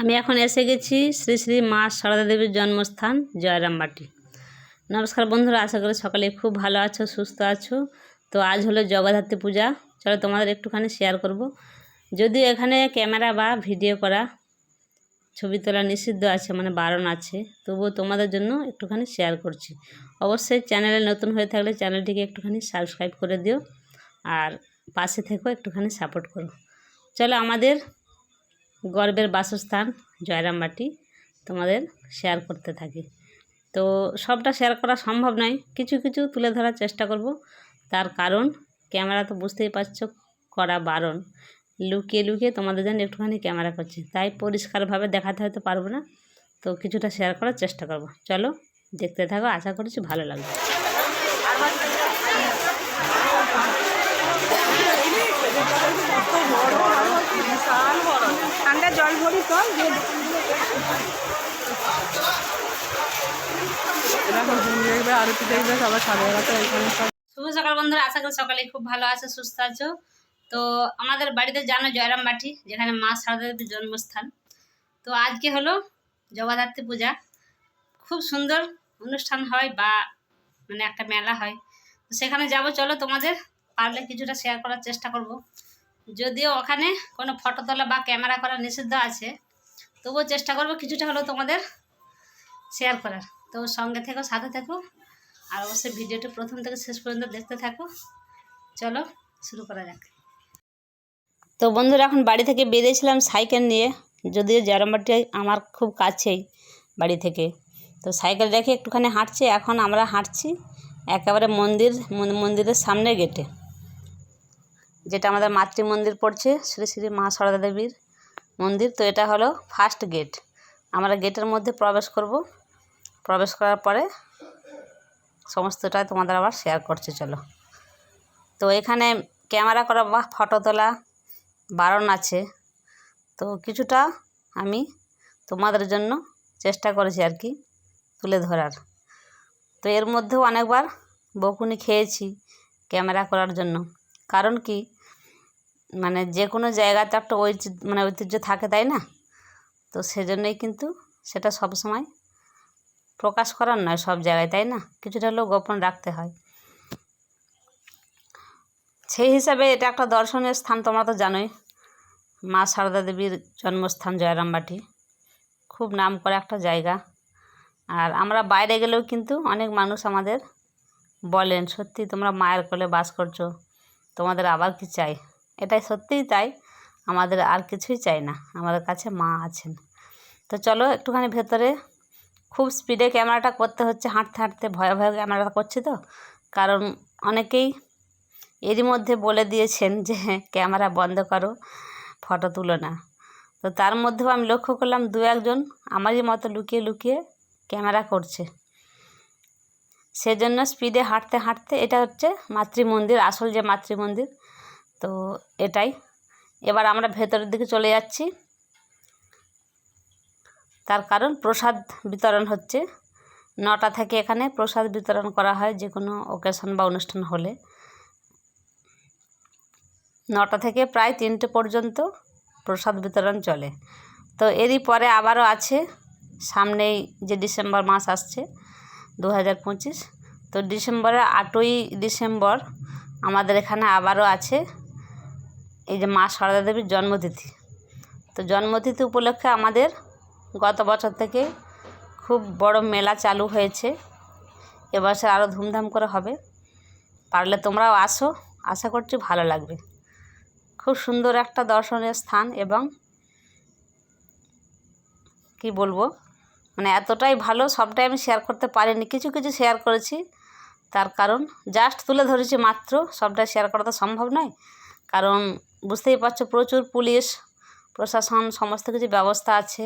আমি এখন এসে গেছি শ্রী শ্রী মা সারদা দেবীর জন্মস্থান, জয়রামবাটি। নমস্কার বন্ধুরা, আশা করি সকালে খুব ভালো আছো, সুস্থ আছো। তো আজ হলো জগদ্ধাত্রী পূজা। চলো তোমাদের একটুখানি শেয়ার করব। যদিও এখানে ক্যামেরা বা ভিডিও করা, ছবি তোলা নিষিদ্ধ আছে মানে বারণ আছে, তবুও তোমাদের জন্য একটুখানি শেয়ার করছি। অবশ্যই চ্যানেলে নতুন হয়ে থাকলে চ্যানেলটিকে একটুখানি সাবস্ক্রাইব করে দিও, আর পাশে থেকেও একটুখানি সাপোর্ট করো। চলো আমাদের গর্বের বাসস্থান জয়রামবাটি তোমাদের শেয়ার করতে থাকি। তো সবটা শেয়ার করা সম্ভব নয়, কিছু কিছু তুলে ধরার চেষ্টা করব। তার কারণ ক্যামেরা তো বুঝতেই পারছ, করা বারণ। লুকিয়ে লুকিয়ে তোমাদের জন্য একটুখানি ক্যামেরা করছি, তাই পরিষ্কারভাবে দেখাতে হয়তো পারব না। তো কিছুটা শেয়ার করার চেষ্টা করব। চলো দেখতে থাকো, আশা করছি ভালো লাগবে। ঠান্ডা জল ভরি তো। শুভ সকাল বন্ধুরা, আশা করি সকালে খুব ভালো আছো, সুস্থ আছো। তো আমাদের বাড়িতে জানো জয়রাম বাটি, যেখানে মা সারদা দেবীর জন্মস্থান। তো আজকে হলো জগদ্ধাত্রী পূজা। খুব সুন্দর অনুষ্ঠান হয় বা মানে একটা মেলা হয়। তো সেখানে যাব, চলো তোমাদের পারলে কিছুটা শেয়ার করার চেষ্টা করব। যদিও ওখানে কোনো ফটো তোলা বা ক্যামেরা করা নিষিদ্ধ আছে, তবুও চেষ্টা করব কিছুটা হলেও তোমাদের শেয়ার করার। তো সঙ্গে থেকো, সাথে থেকো, আর অবশ্যই ভিডিওটি প্রথম থেকে শেষ পর্যন্ত দেখতে থাকো। চলো, শুরু করা যাক। তো বন্ধুরা, এখন বাড়ি থেকে বেরিয়েছিলাম সাইকেল নিয়ে, যদিও জারামবাটি আমার খুব কাছেই বাড়ি থেকে। তো সাইকেল রেখে একটুখানি হাঁটছি, এখন আমরা হাঁটছি একেবারে মন্দির মন- মন্দিরের সামনে গেটে। যেটা আমাদের মাতৃ মন্দির পড়ছে, শ্রী শ্রী মা সারদা দেবীর মন্দির। তো এটা হলো ফার্স্ট গেট আমরা গেটের মধ্যে প্রবেশ করব। প্রবেশ করার পরে সমস্তটাই তোমাদের আবার শেয়ার করছি, চলো। তো এখানে ক্যামেরা করা বা ফটো তোলা বারণ আছে। তো কিছুটা আমি তোমাদের জন্য চেষ্টা করেছি আর কি তুলে ধরার। তো এর মধ্যেও অনেকবার বকুনি খেয়েছি ক্যামেরা করার জন্য। কারণ কি? মানে যে কোনো জায়গাতে একটা ঐতিহ্য মানে ঐতিহ্য থাকে, তাই না? তো সেজন্যই কিন্তু সেটা সবসময় প্রকাশ করার নয় সব জায়গায়, তাই না? কিছুটা হলেও গোপন রাখতে হয়। সেই হিসাবে এটা একটা দর্শনীয় স্থান, তোমরা তো জানোই। মা সারদা দেবীর জন্মস্থান, জয়রামবাটি। খুব নাম করা একটা জায়গা। আর আমরা বাইরে গেলেও কিন্তু অনেক মানুষ আমাদের বলেন, সত্যি তোমরা মায়ের কোলে বাস করছ, তোমাদের আবার কি চাই? এটাই সত্যিই তাই। আমাদের আর কিছুই চাই না। আমাদের কাছে মা আছেন। তো চলো একটুখানি ভেতরে খুব স্পিডে ক্যামেরাটা করতে হচ্ছে, হাঁটতে হাঁটতে ভয়ে ভয়ে ক্যামেরাটা করছি তো। কারণ অনেকেই এরই মধ্যে বলে দিয়েছেন যে ক্যামেরা বন্ধ করো, ফটো তুলো না। তো তার মধ্যেও আমি লক্ষ্য করলাম দু একজন আমারই মতো লুকিয়ে লুকিয়ে ক্যামেরা করছে। সেজন্য স্পিডে হাঁটতে হাঁটতে এটা হচ্ছে মাতৃমন্দির, আসল যে মাতৃ মন্দির তো এটাই। এবার আমরা ভেতরের দিকে চলে যাচ্ছি। তার কারণ প্রসাদ বিতরণ হচ্ছে। নটা থেকে এখানে প্রসাদ বিতরণ করা হয় যে কোনো ওকেশন বা অনুষ্ঠান হলে। নটা থেকে প্রায় তিনটে পর্যন্ত প্রসাদ বিতরণ চলে। তো এরই পরে আবারও আছে। সামনেই যে ডিসেম্বর মাস আসছে দু হাজার পঁচিশ। তো ডিসেম্বরের আটই ডিসেম্বর আমাদের এখানে আবারও আছে। এই যে মা সারদা দেবীর জন্মতিথি। তো জন্মতিথি উপলক্ষে আমাদের গত বছর থেকে খুব বড় মেলা চালু হয়েছে। এবছর আরও ধুমধাম করে হবে। পারলে তোমরাও আসো। আশা করছি ভালো লাগবে। খুব সুন্দর একটা দর্শনীয় স্থান এবং কি বলব? মানে এতটাই ভালো, সবটাই আমি শেয়ার করতে পারিনি। কিছু কিছু শেয়ার করেছি। তার কারণ জাস্ট তুলে ধরেছি মাত্র। সবটা শেয়ার করা তো সম্ভব নয়। কারণ বুঝতেই পারছ, প্রচুর পুলিশ, প্রশাসন, সমস্ত কিছু ব্যবস্থা আছে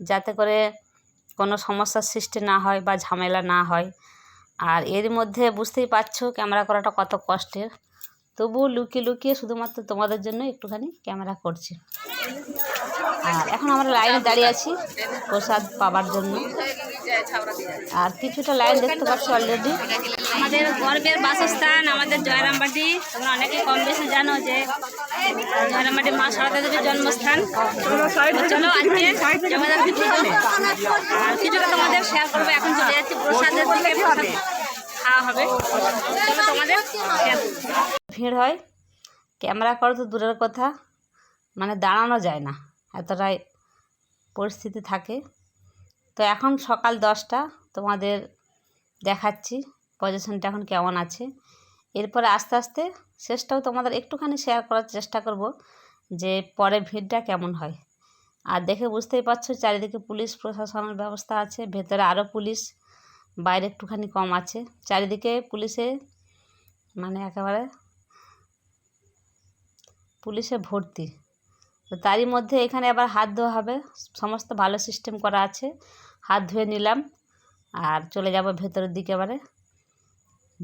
যাতে করে কোনো সমস্যার সৃষ্টি না হয় বা ঝামেলা না হয়। আর এর মধ্যে বুঝতেই পারছ ক্যামেরা করাটা কত কষ্টের। তবুও লুকিয়ে লুকিয়ে শুধুমাত্র তোমাদের জন্য একটুখানি ক্যামেরা করছি। আর এখন আমরা লাইনে দাঁড়িয়ে আছি প্রসাদ পাবার জন্য। আর কিছুটা লাইন দেখতে পাচ্ছি অলরেডি আমাদের গর্বের বাসস্থান, আমাদের জয়রামবাটি। তোমরা অনেকে কম বেশি জানো যে, জয়রামবাটি মা সারদা দেবীর জন্মস্থান চলো আজকে জগদ্ধাত্রী পুজো আর কিছুটা তোমাদের শেয়ার করব, এখন চলে যাচ্ছি প্রসাদের দিকে। খাওয়া হবে। তোমাদের ভিড় হয়, ক্যামেরা করো তো দূরের কথা। মানে দাঁড়ানো যায় না, এতটাই পরিস্থিতি থাকে। তো এখন সকাল দশটা, তোমাদের দেখাচ্ছি। পজিশনটা এখন কেমন আছে? এরপরে আস্তে আস্তে শেষটাও তোমাদের একটুখানি শেয়ার করার চেষ্টা করব যে পরে ভিড়টা কেমন হয়। আর দেখে বুঝতেই পারছ চারিদিকে পুলিশ প্রশাসনের ব্যবস্থা আছে, ভেতরে আরও পুলিশ, বাইরে একটুখানি কম আছে। চারিদিকে পুলিশে মানে একেবারে পুলিশে ভর্তি। তো তারই মধ্যে এখানে আবার হাত ধোয়া হবে, সমস্ত ভালো সিস্টেম করা আছে। হাত ধুয়ে নিলাম, আর চলে যাব ভেতরের দিকে এবারে।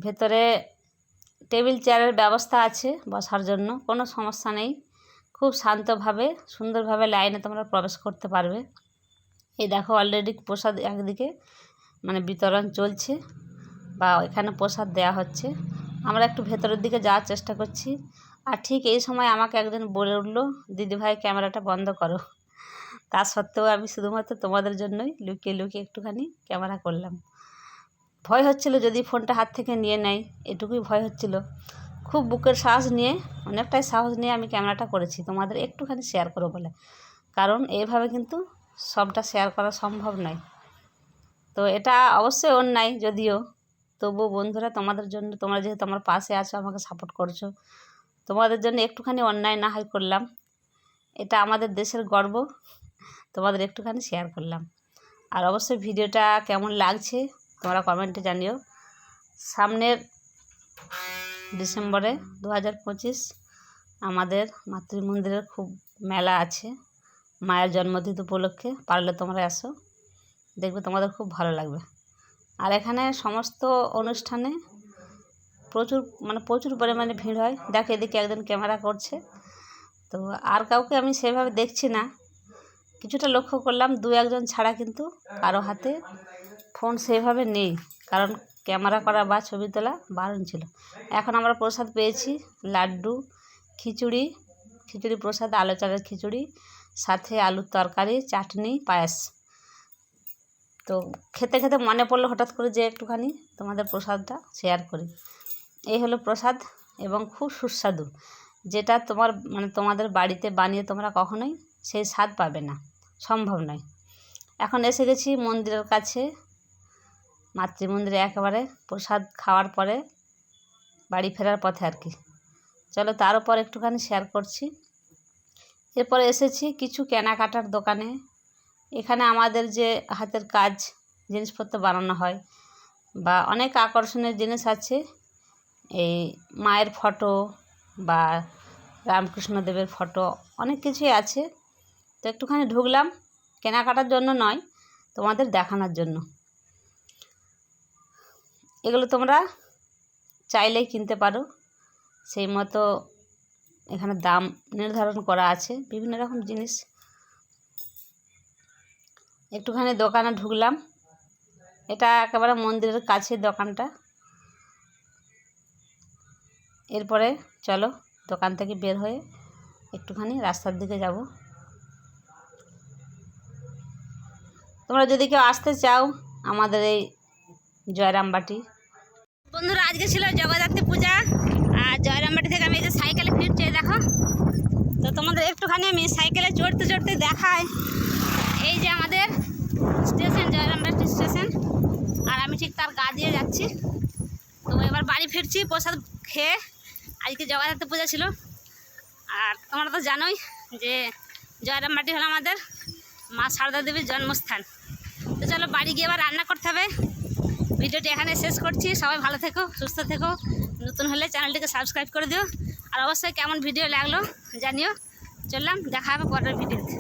ভেতরে টেবিল চেয়ারের ব্যবস্থা আছে বসার জন্য, কোনো সমস্যা নেই। খুব শান্তভাবে, সুন্দরভাবে লাইনে তোমরা প্রবেশ করতে পারবে। এই দেখো অলরেডি প্রসাদ একদিকে মানে বিতরণ চলছে বা এখানে প্রসাদ দেওয়া হচ্ছে। আমরা একটু ভেতরের দিকে যাওয়ার চেষ্টা করছি। আর ঠিক এই সময় আমাকে একজন বলে উঠল দিদিভাই ক্যামেরাটা বন্ধ করো। তা সত্ত্বেও আমি শুধুমাত্র তোমাদের জন্যই লুকিয়ে লুকিয়ে একটুখানি ক্যামেরা করলাম। ভয় হচ্ছিল যদি ফোনটা হাত থেকে নিয়ে নেয়, এটুকুই ভয় হচ্ছিল। খুব বুকের সাহস নিয়ে, অনেকটাই সাহস নিয়ে আমি ক্যামেরাটা করেছি। তোমাদের একটুখানি শেয়ার করো বলে। কারণ এইভাবে কিন্তু সবটা শেয়ার করা সম্ভব নয়। তো এটা অবশ্যই অন্যায় যদিও। তবুও বন্ধুরা, তোমাদের জন্য, তোমরা যেহেতু আমার পাশে আছো, আমাকে সাপোর্ট করছ, তোমাদের জন্য একটুখানি অন্যায় না হয় করলাম। এটা আমাদের দেশের গর্ব। তোমাদের একটুখানি শেয়ার করলাম। আর অবশ্যই ভিডিওটা কেমন লাগছে তোমরা কমেন্টে জানিও। সামনের ডিসেম্বরে দু হাজার পঁচিশ আমাদের মাতৃমন্দিরের খুব মেলা আছে। মায়ের জন্মদিন উপলক্ষে পারলে তোমরা আসো দেখবে তোমাদের খুব ভালো লাগবে। আর এখানে সমস্ত অনুষ্ঠানে প্রচুর মানে প্রচুর পরিমাণে ভিড় হয়। দেখো এদিকে একজন ক্যামেরা করছে। তো আর কাউকে আমি সেভাবে দেখছি না। কিছুটা লক্ষ্য করলাম, দু একজন ছাড়া কিন্তু কারও হাতে ফোন সেভাবে নেই, কারণ ক্যামেরা করা বা ছবি তোলা বারণ ছিল। এখন আমরা প্রসাদ পেয়েছি, লাড্ডু, খিচুড়ি খিচুড়ি প্রসাদ, আলু চালের খিচুড়ি, সাথে আলুর তরকারি, চাটনি, পায়েস। তো খেতে খেতে মনে পড়ল হঠাৎ করে যে একটুখানি তোমাদের প্রসাদটা শেয়ার করি। এই হলো প্রসাদ এবং খুব সুস্বাদু, যেটা তোমার মানে তোমাদের বাড়িতে বানিয়ে তোমরা কখনোই সেই স্বাদ পাবে না, সম্ভব নয়। এখন এসে গেছি মন্দিরের কাছে মাতৃমন্দিরে একেবারে প্রসাদ খাওয়ার পরে বাড়ি ফেরার পথে আর কি। চলো তার উপর একটুখানি শেয়ার করছি। এরপর এসেছি কিছু কেনাকাটার দোকানে। এখানে আমাদের যে হাতের কাজ, জিনিসপত্র বানানো হয় বা অনেক আকর্ষণের জিনিস আছে। এই মায়ের ফটো বা রামকৃষ্ণদেবের ফটো অনেক কিছুই আছে। তো একটুখানি ঢুকলাম। কেনাকাটার জন্য নয়, তোমাদের দেখানোর জন্য। এগুলো তোমরা চাইলেই কিনতে পারো। সেই মতো এখানে দাম নির্ধারণ করা আছে, বিভিন্ন রকম জিনিস। একটুখানি দোকানে ঢুকলাম। এটা একেবারে মন্দিরের কাছে দোকানটা। এরপরে চলো দোকান থেকে বের হয়ে একটুখানি রাস্তার দিকে যাব। তোমরা যদি কেউ আসতে চাও আমাদের এই জয়রামবাটি। বন্ধুরা, আজকে ছিল জগদ্ধাত্রী পূজা। আর জয়রামবাটি থেকে আমি এই যে সাইকেলে ফিরছি দেখো। তো তোমাদের একটুখানি আমি সাইকেলে চড়তে চড়তে দেখাই। এই যে আমাদের স্টেশন, জয়রামবাটি স্টেশন। আর আমি ঠিক তার গা দিয়ে যাচ্ছি। তো এবার বাড়ি ফিরছি, প্রসাদ খেয়ে। আজকে জগদ্ধাত্রী পূজা ছিল। আর তোমরা তো জানোই যে জয়রামবাটি হলো আমাদের মা সারদা দেবীর জন্মস্থান। তো চলো বাড়ি গিয়ে এবার রান্না করতে হবে। ভিডিওটি এখানে শেষ করছি। সবাই ভালো থেকো, সুস্থ থেকো। নতুন হলে চ্যানেলটিকে সাবস্ক্রাইব করে দিও। আর অবশ্যই কেমন ভিডিও লাগল জানিও। চললাম, দেখা হবে পরের ভিডিওতে।